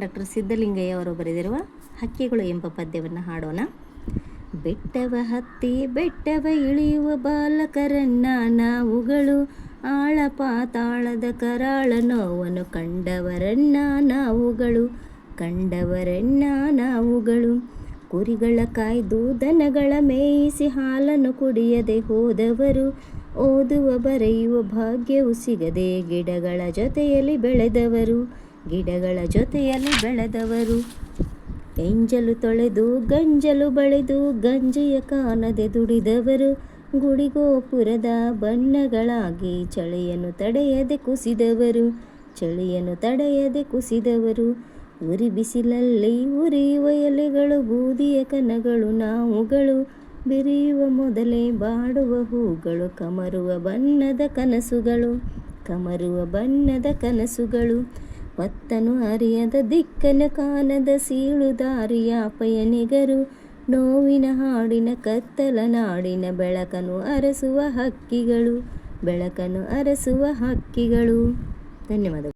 Doctor Siddalingaiah ಅವರು ಬರೆದಿರುವ ಹಕ್ಕಿಗಳು ಎಂಬ ಪದ್ಯವನ್ನು ಹಾಡೋಣ. ಬೆಟ್ಟವ ಹತ್ತಿ, ಬೆಟ್ಟವ ಇಳಿಯುವ ಬಾಲಕರನ್ನ ನಾವುಗಳು ಆಳ ಪಾತಾಳದ ಕರಾಳ ನೋವನ್ನು ಕಂಡವರನ್ನ ನಾವುಗಳು ಕಂಡವರನ್ನ ನಾವುಗಳು. ಕುರಿಗಳ ಕಾಯ್ದು ದನಗಳ ಮೇಯಿಸಿ ಹಾಲನ್ನು ಕುಡಿಯದೆ ಹೋದವರು, ಓದುವ ಬರೆಯುವ ಭಾಗ್ಯವು ಸಿಗದೆ ಗಿಡಗಳ ಜೊತೆಯಲ್ಲಿ ಬೆಳೆದವರು. ಗಿಡಗಳ ಜೊತೆಯಲ್ಲಿ ಬೆಳೆದವರು. ಎಂಜಲು ತೊಳೆದು, ಗಂಜಲು ಬಳೆದು, ಗಂಜೆಯ ಕಾನದೆ ದುಡಿದವರು. ಗುಡಿಗೋಪುರದ ಬಣ್ಣಗಳಾಗಿ ಚಳಿಯನ್ನು ತಡೆಯದೆ ಕುಸಿದವರು. ಚಳಿಯನ್ನು ತಡೆಯದೆ ಕುಸಿದವರು. ಉರಿ ಬಿಸಿಲಲ್ಲಿ ಉರಿಯುವ ಎಲೆಗಳು, ಬೂದಿಯ ಕನಗಳು, ನಾವುಗಳು. ಬಿರಿಯುವ ಮೊದಲೇ ಬಾಡುವ ಹೂಗಳು, ಕಮರುವ ಬಣ್ಣದ ಕನಸುಗಳು. ಕಮರುವ ಬಣ್ಣದ ಕನಸುಗಳು. ಪತ್ತನು ಅರಿಯದ ದಿಕ್ಕನ ಕಾಣದ ಸೀಳು ದಾರಿಯ ಪಯಣಿಗರು ನೋವಿನ ಹಾಡಿನ ಕತ್ತಲ ನಾಡಿನ ಬೆಳಕನು ಅರಸುವ ಹಕ್ಕಿಗಳು. ಬೆಳಕನ್ನು ಅರಸುವ ಹಕ್ಕಿಗಳು. ಧನ್ಯವಾದಗಳು.